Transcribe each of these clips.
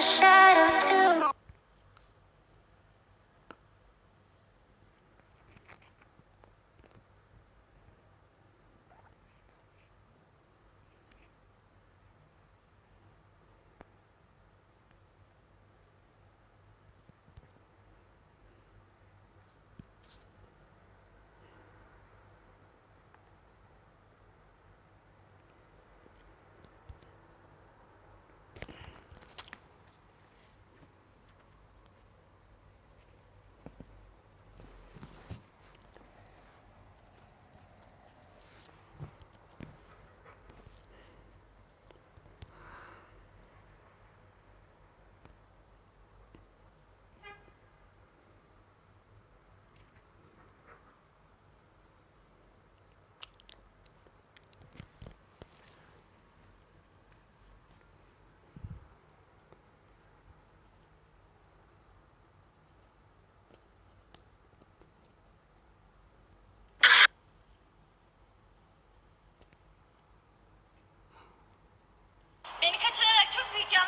shadow to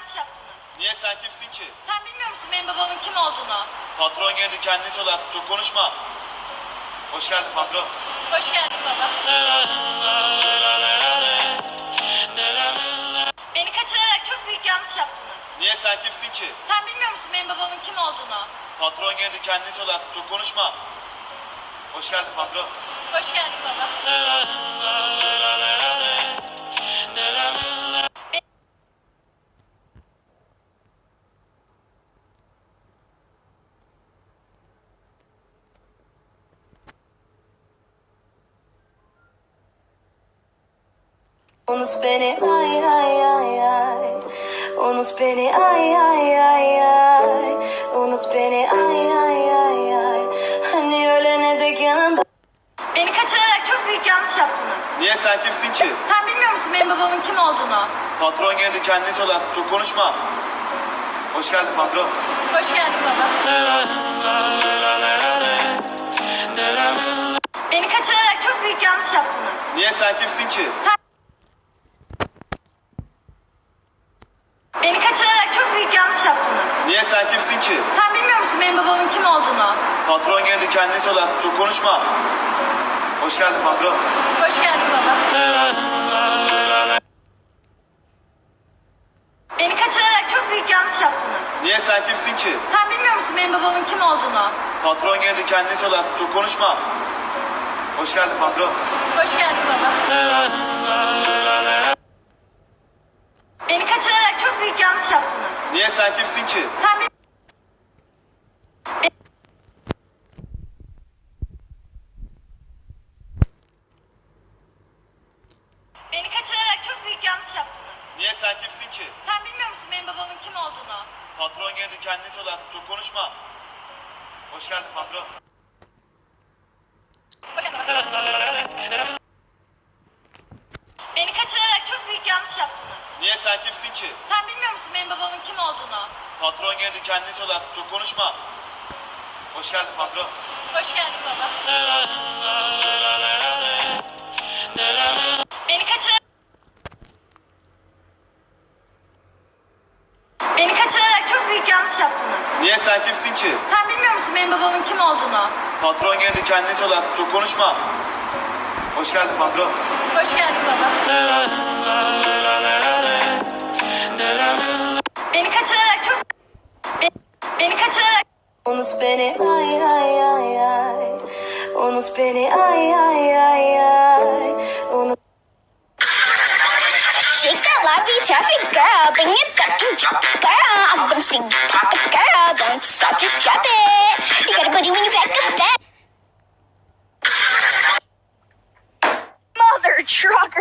yanlış yaptınız. Niye sen kimsin ki? Sen bilmiyor musun benim babamın kim olduğunu? Patron geldi kendini söylersin çok konuşma. Hoş geldin patron. Hoş geldin baba. Beni kaçırarak çok büyük yanlış yaptınız. Niye sen kimsin ki? Sen bilmiyor musun benim babamın kim olduğunu? Patron geldi kendini söylersin çok konuşma. Hoş geldin patron. Hoş geldin baba. Unut beni ay ay ay ay Unut beni ay ay ay ay Unut beni ay ay ay ay Hani ölene dek yanımda Beni kaçırarak çok büyük yanlış yaptınız. Niye sen kimsin ki? Sen bilmiyor musun benim babamın kim olduğunu? Patron geldi kendini söylersin çok konuşma. Hoş geldin patron. Hoş geldin baba. Beni kaçırarak çok büyük yanlış yaptınız. Niye sen kimsin ki? Sen... Beni kaçırarak çok büyük yanlış yaptınız. Niye sen kimsin ki? Sen bilmiyor musun benim babamın kim olduğunu? Patron geldi kendini söylersin çok konuşma. Hoş geldin patron. Hoş geldin baba. Beni kaçırarak çok büyük yanlış yaptınız. Niye sen kimsin ki? Sen bilmiyor musun benim babamın kim olduğunu? Patron geldi kendini söylersin çok konuşma. Hoş geldin patron. Hoş geldin baba. Beni kaçırarak çok büyük yanlış yaptınız. Niye sen kimsin ki? Sen bil... Beni kaçırarak çok büyük yanlış yaptınız. Kimsin ki? Sen bilmiyor musun benim babamın kim olduğunu? Patron geldi kendini söylersin çok konuşma. Hoş geldin patron. Beni kaçırarak çok büyük yanlış yaptınız. Niye sen kimsin ki? Sen bilmiyor musun benim babamın kim olduğunu? Patron geldi kendini söylersin çok konuşma. Hoş geldin patron. Hoş geldin baba. Beni kaçırarak... Beni kaçırarak çok büyük yanlış yaptınız. Niye sen kimsin ki? Sen bilmiyor musun benim babamın kim olduğunu? Patron geldi kendini söylersin çok konuşma. Hoş geldin patron. Hoş geldin baba. Beni kaçırarak çok... Be- Beni kaçırarak... Unut beni ay ay ay ay Unut beni ay ay ay ay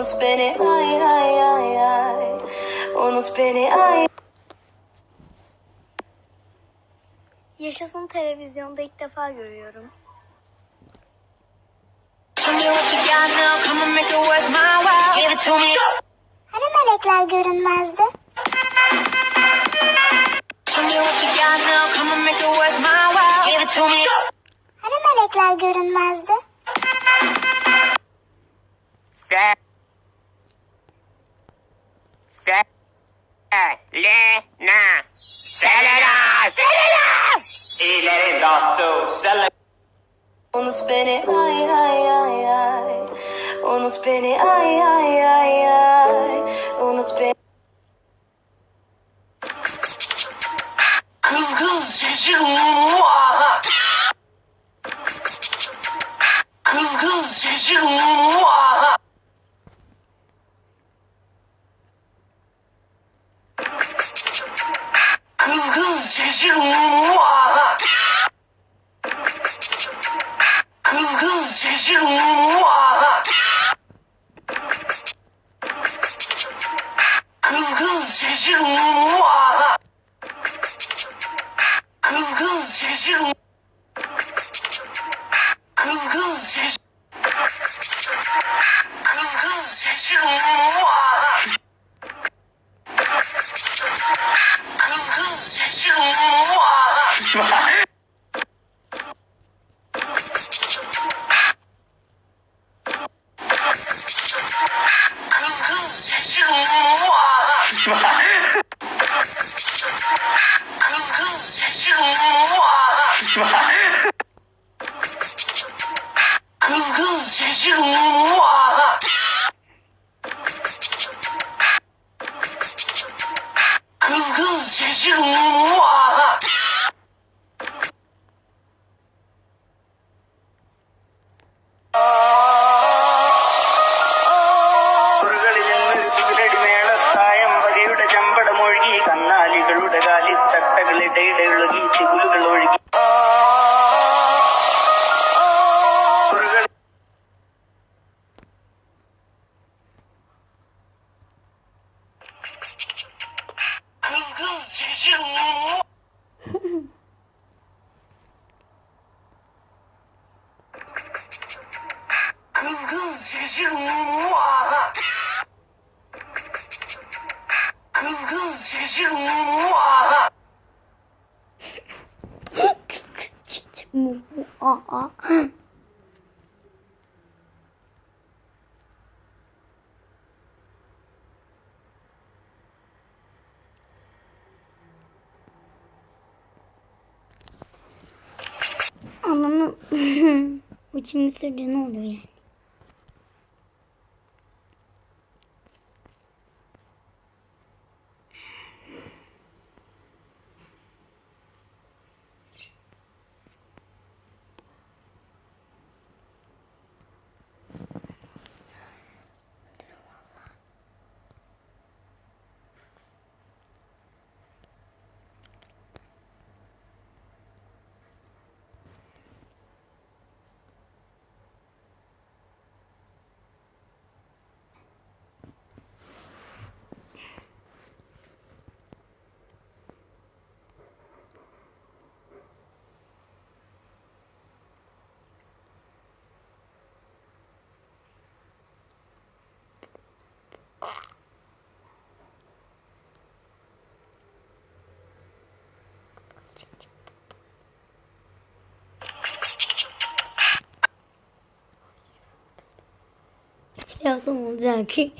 Unut beni ay ay ay ay. Unut beni ay. Yaşasın televizyonda ilk defa görüyorum. Hani melekler görünmezdi? Show me. What Se. Selena. Selena. Selena. İyilerin dostu. Selam. Unut beni ay ay ay ay Unut beni ay ay ay ay Unut beni kız şişir muaha. Kız kız şişir muaha. Kız kız şişir muaha. Kız kız şişir Kız തട്ടകളിടയിടെ ഒഴുകി ചിഗുലുകൾ Aa. Ananı uçum sürücü ne oluyor yani? 要送我这样可以。